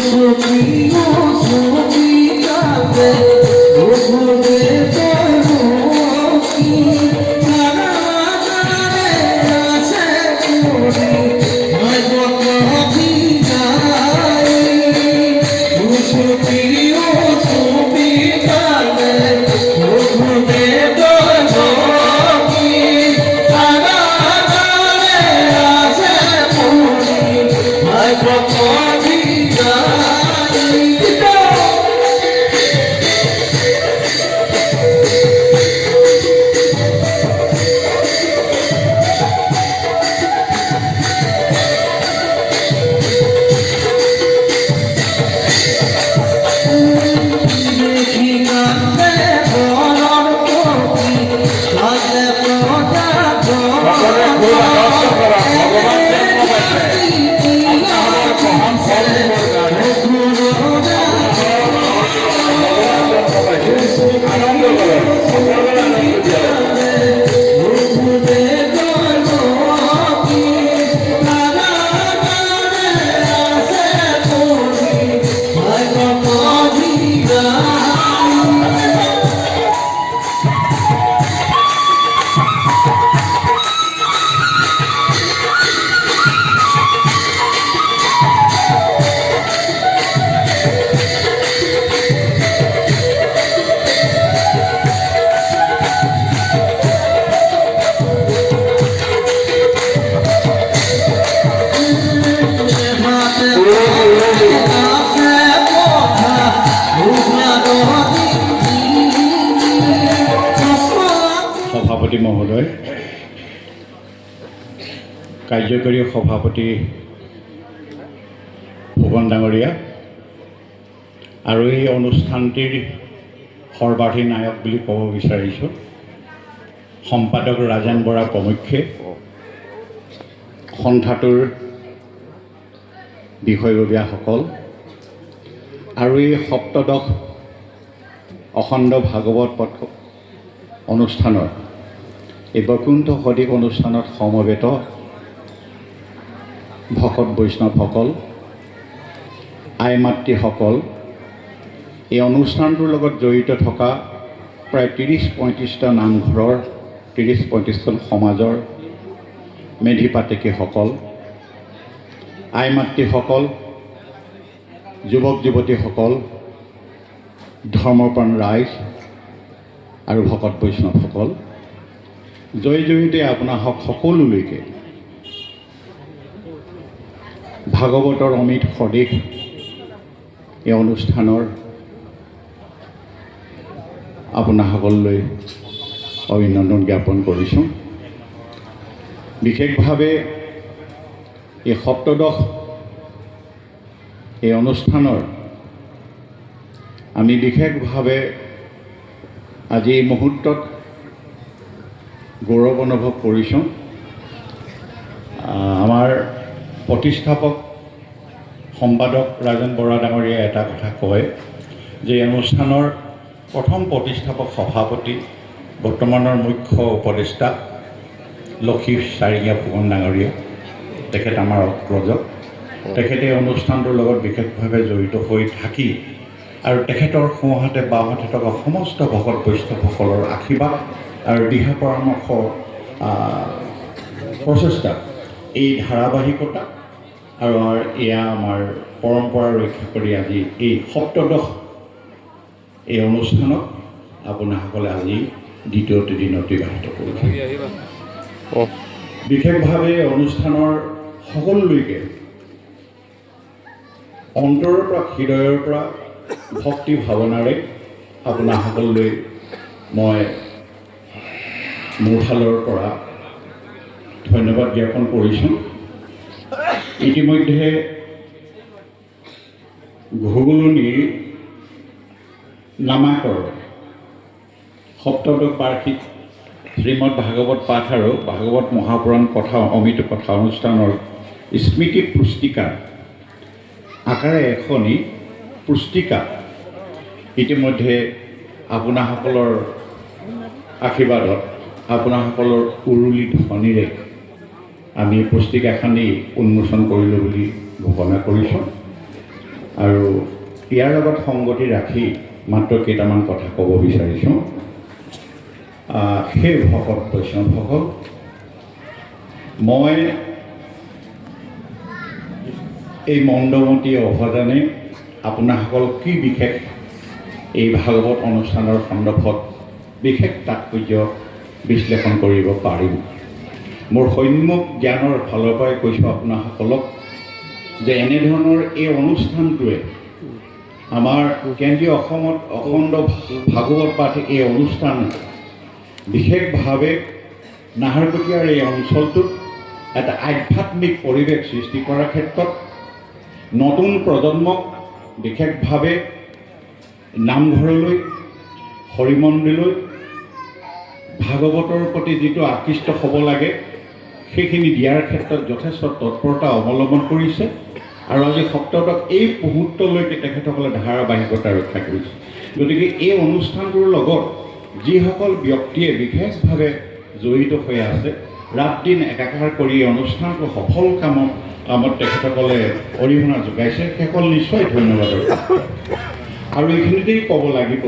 সকলে কাৰ্যকৰী সভাপতি ভুৱন ডাঙৰীয়া আৰু এই অনুষ্ঠানটিৰ সৰ্বাধিনায়ক বুলি ক'ব বিচাৰিছোঁ। সম্পাদক ৰাজেন বৰা প্ৰমুখ্যে। সন্থাটোৰ বিষয়ববীয়াসকল। আৰু এই সপ্তদশ অখণ্ড ভাগৱত পথ অনুষ্ঠানৰ এই বৈকুণ্ঠ সদীপ অনুষ্ঠানত সমবেত ভকত বৈষ্ণৱসকল আই মাতৃসকল এই অনুষ্ঠানটোৰ লগত জড়িত থকা প্ৰায় ত্ৰিছ পঁয়ত্ৰিছটা নামঘৰৰ ত্ৰিছ পঁয়ত্ৰিছখন সমাজৰ মেধি পাতেকীসকল আই মাতৃসকল যুৱক যুৱতীসকল ধৰ্মপ্ৰাণ ৰাইজ আৰু ভকত বৈষ্ণৱসকল জয় জয়তে আপোনাক সকলোলৈকে ভাগৱতৰ অমিত সদেশ এই অনুষ্ঠানৰ আপোনাসকললৈ অভিনন্দন জ্ঞাপন কৰিছোঁ। বিশেষভাৱে এই সপ্তদশ এই অনুষ্ঠানৰ আমি বিশেষভাৱে আজি এই মুহূৰ্তত গৌৰৱ অনুভৱ কৰিছোঁ। আমাৰ প্ৰতিষ্ঠাপক সম্পাদক ৰাজেন বৰা ডাঙৰীয়াই এটা কথা কয় যে এই অনুষ্ঠানৰ প্ৰথম প্ৰতিষ্ঠাপক সভাপতি বৰ্তমানৰ মুখ্য উপদেষ্টা লক্ষী চাৰিঙীয়া ফুকন ডাঙৰীয়া, তেখেত আমাৰ অগ্ৰজক তেখেতে অনুষ্ঠানটোৰ লগত বিশেষভাৱে জড়িত হৈ থাকি আৰু তেখেতৰ সোঁহাতে বাওঁহাতে থকা সমস্ত ভকত বৈষ্ণৱসকলৰ আশীৰ্বাদ আৰু দিহা পৰামৰ্শ প্ৰচেষ্টা এই ধাৰাবাহিকতা আৰু এয়া আমাৰ পৰম্পৰা ৰক্ষা কৰি আজি এই সপ্তদশ এই অনুষ্ঠানত আপোনাসকলে আজি দ্বিতীয়টো দিন অতিবাহিত কৰিছে। বিশেষভাৱে অনুষ্ঠানৰ সকলোলৈকে অন্তৰৰ পৰা হৃদয়ৰ পৰা ভক্তি ভাৱনাৰে আপোনাসকললৈ মই মোৰ ফালৰ পৰা ধন্যবাদ জ্ঞাপন কৰিছোঁ ইতিমধ্যে ঘুগুলনিৰ নামাকৰ সপ্তদশ বাৰ্ষিক শ্ৰীমদ ভাগৱত পাঠ আৰু ভাগৱত মহাপুৰাণ কথা, অমিত কথা অনুষ্ঠানৰ স্মৃতি পুস্তিকা, আকাৰে এখনি পুস্তিকা। ইতিমধ্যে আপোনাসকলৰ আশীৰ্বাদত, আপোনাসকলৰ উৰুলি ধ্বনিৰে আমি পুস্তিকাখনি উন্মোচন কৰিলোঁ বুলি ঘোষণা কৰিছোঁ। আৰু ইয়াৰ লগত সংগতি ৰাখি মাত্ৰ কেইটামান কথা ক'ব বিচাৰিছোঁ। সেই ভকত বৈষ্ণৱসকল মই এই মন্দমতী অৱদানে আপোনাসকলক কি বিশেষ এই ভাগৱত অনুষ্ঠানৰ সন্দৰ্ভত বিশেষ তাৎপৰ্য বিশ্লেষণ কৰিব পাৰিম? মোৰ সৈন্যক জ্ঞানৰ ফালৰ পৰাই কৈছোঁ আপোনাসকলক যে এনেধৰণৰ এই অনুষ্ঠানটোৱে আমাৰ কেন্দ্ৰীয় অসমত অখণ্ড ভাগৱত পাঠ এই অনুষ্ঠান বিশেষভাৱে নাহৰকটীয়াৰ এই অঞ্চলটোত এটা আধ্যাত্মিক পৰিৱেশ সৃষ্টি কৰাৰ ক্ষেত্ৰত নতুন প্ৰজন্মক বিশেষভাৱে নামঘৰলৈ, হৰিমন্দিৰলৈ, ভাগৱতৰ প্ৰতি যিটো আকৃষ্ট হ'ব লাগে সেইখিনি দিয়াৰ ক্ষেত্ৰত যথেষ্ট তৎপৰতা অৱলম্বন কৰিছে। আৰু আজি সপ্তদক এই মুহূৰ্তলৈকে তেখেতসকলে ধাৰাবাহিকতা ৰক্ষা কৰিছে। গতিকে এই অনুষ্ঠানটোৰ লগত যিসকল ব্যক্তিয়ে বিশেষভাৱে জড়িত হৈ আছে ৰাত দিন একাকাৰ কৰি এই অনুষ্ঠানটো সফল কামত কামত তেখেতসকলে অৰিহণা যোগাইছে, সেইসকল নিশ্চয় ধন্যবাদ আৰু এইখিনিতেই ক'ব লাগিব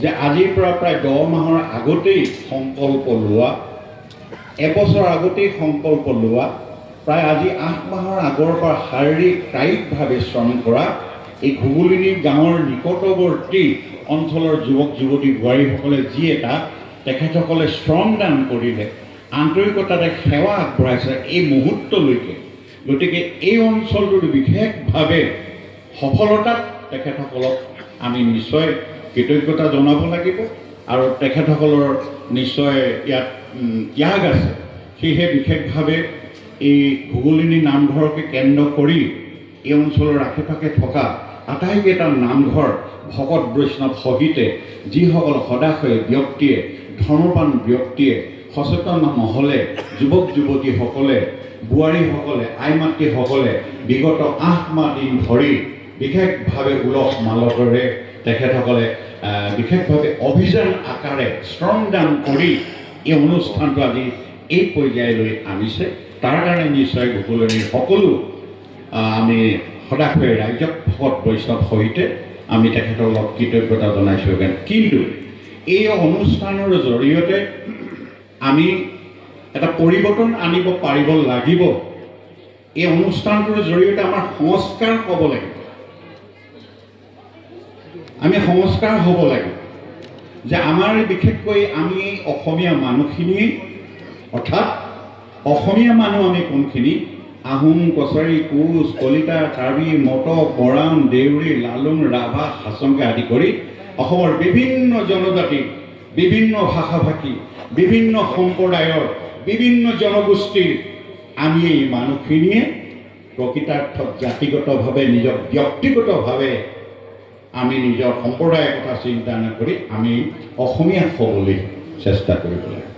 যে আজিৰ পৰা প্ৰায় দহ মাহৰ আগতেই সংকল্প লোৱা এবছৰ আগতেই সংকল্প লোৱা, প্ৰায় আজি আঠ মাহৰ আগৰ পৰা শাৰীৰিক কায়িকভাৱে শ্ৰম কৰা এই ঘুগুলিনী গাঁৱৰ নিকটৱৰ্তী অঞ্চলৰ যুৱক, যুৱতী, বোৱাৰীসকলে যি এটা তেখেতসকলে শ্ৰম দান কৰিলে আন্তৰিকতাৰে সেৱা আগবঢ়াইছে এই মুহূৰ্তলৈকে। গতিকে এই অঞ্চলটোৰ বিশেষভাৱে সফলতাত তেখেতসকলক আমি নিশ্চয় কৃতজ্ঞতা জনাব লাগিব আৰু তেখেতসকলৰ নিশ্চয় ইয়াত ত্যাগ আছে। সেয়েহে বিশেষভাৱে এই ঘুগুলিনী নামঘৰকে কেন্দ্ৰ কৰি এই অঞ্চলৰ আশে পাশে থকা আটাইকেইটা নামঘৰ ভকত বৈষ্ণৱ সহিতে যিসকল সদাশয় ব্যক্তিয়ে ধৰ্মপান ব্যক্তিয়ে, সচেতন মহলে যুৱক যুৱতীসকলে বোৱাৰীসকলে আই মাতৃসকলে বিগত আঠ মাহ দিন ধৰি বিশেষভাৱে উলহ মালহেৰে তেখেতসকলে বিশেষভাৱে অভিযান আকাৰে শ্ৰম দান কৰি এই অনুষ্ঠানটো আজি এই পৰ্যায়লৈ আনিছে তাৰ কাৰণে নিশ্চয় গোকুলনীৰ সকলো আমি সদাশয় ৰাইজক ভকত বৈষ্ণৱ সহিতে আমি তেখেতসকলক কৃতজ্ঞতা জনাইছোঁ কিন্তু এই অনুষ্ঠানৰ জৰিয়তে আমি এটা পৰিৱৰ্তন আনিব পাৰিব লাগিব। এই অনুষ্ঠানটোৰ জৰিয়তে আমাৰ সংস্কাৰ হ'ব লাগিব। আমি সংস্কাৰ হ'ব লাগিব। যে আমাৰ বিশেষকৈ আমি অসমীয়া মানুহখিনিয়ে অৰ্থাৎ অসমীয়া মানুহ আমি কোনখিনি? আহোম, কছাৰী, কোচ, কলিতা, কাৰ্বি, মটক, বৰাণ, দেউৰী, লালুং, ৰাভা, হাচংকে আদি কৰি অসমৰ বিভিন্ন জনজাতি, বিভিন্ন ভাষা ভাষী বিভিন্ন সম্প্ৰদায়ৰ, বিভিন্ন জনগোষ্ঠীৰ আমি এই মানুহখিনিয়ে প্ৰকৃতাৰ্থত জাতিগতভাৱে নিজৰ ব্যক্তিগতভাৱে আমি নিজৰ সম্প্ৰদায়ৰ কথা চিন্তা নকৰি আমি অসমীয়া হ'বলৈ চেষ্টা কৰিব লাগে।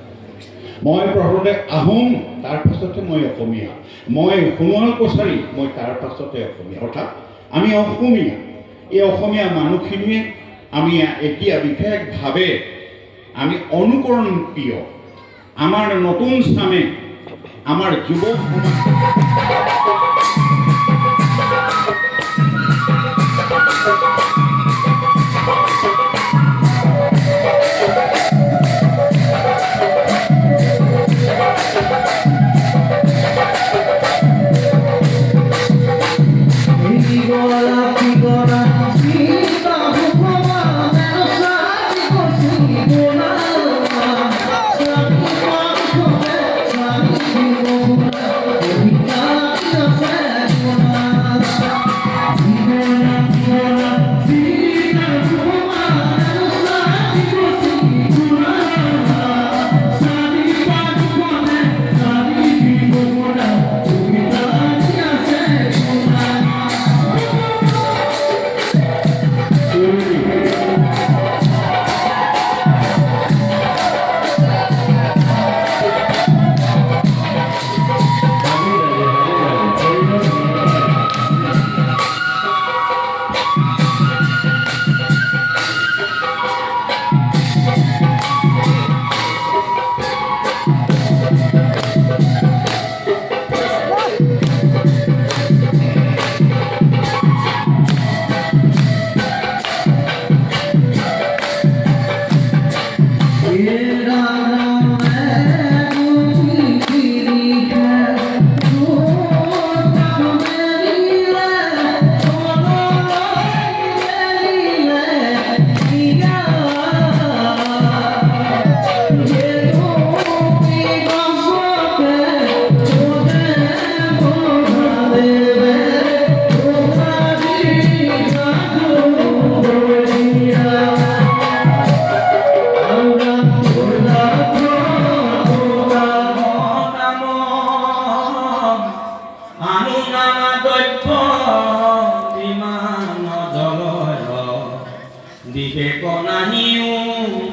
মই প্ৰথমতে আহোম, তাৰ পাছতে মই অসমীয়া। মই সোণোৱাল কছাৰী, মই তাৰ পাছতে অসমীয়া। অৰ্থাৎ আমি অসমীয়া। এই অসমীয়া মানুহখিনিয়ে আমি এতিয়া বিশেষভাৱে আমি অনুকৰণ প্ৰিয়। আমাৰ নতুন চামে আমাৰ যুৱ সমাজ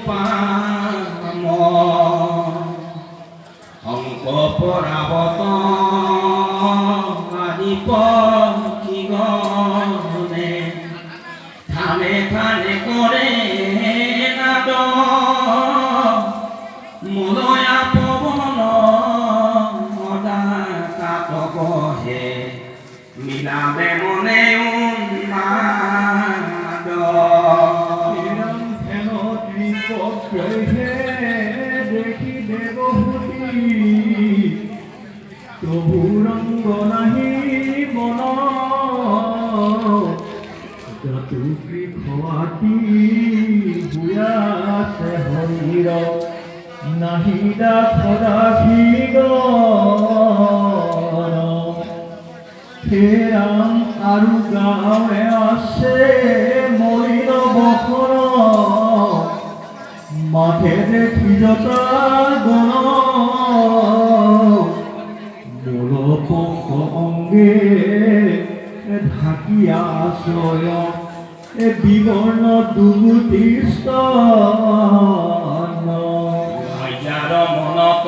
উপাম অঙ্ক পৰাৱত আদি কি গণে থানে থানে কৰে দেখি দেবহূতি তবু রঙ্গ নাহি মন যত খোৱাতি বুয়াছে হৰিৰ নাহিদা খৰাখি ফেৰাম আৰু গাঁৱে আছে মৰিৰ মাঠে যে ক্ষীরতা গণ মূলপঙ্ক অঙ্গে ঢাকিয়া আশ্রয় এ বিবর্ণ দুগুটি স্তন মনত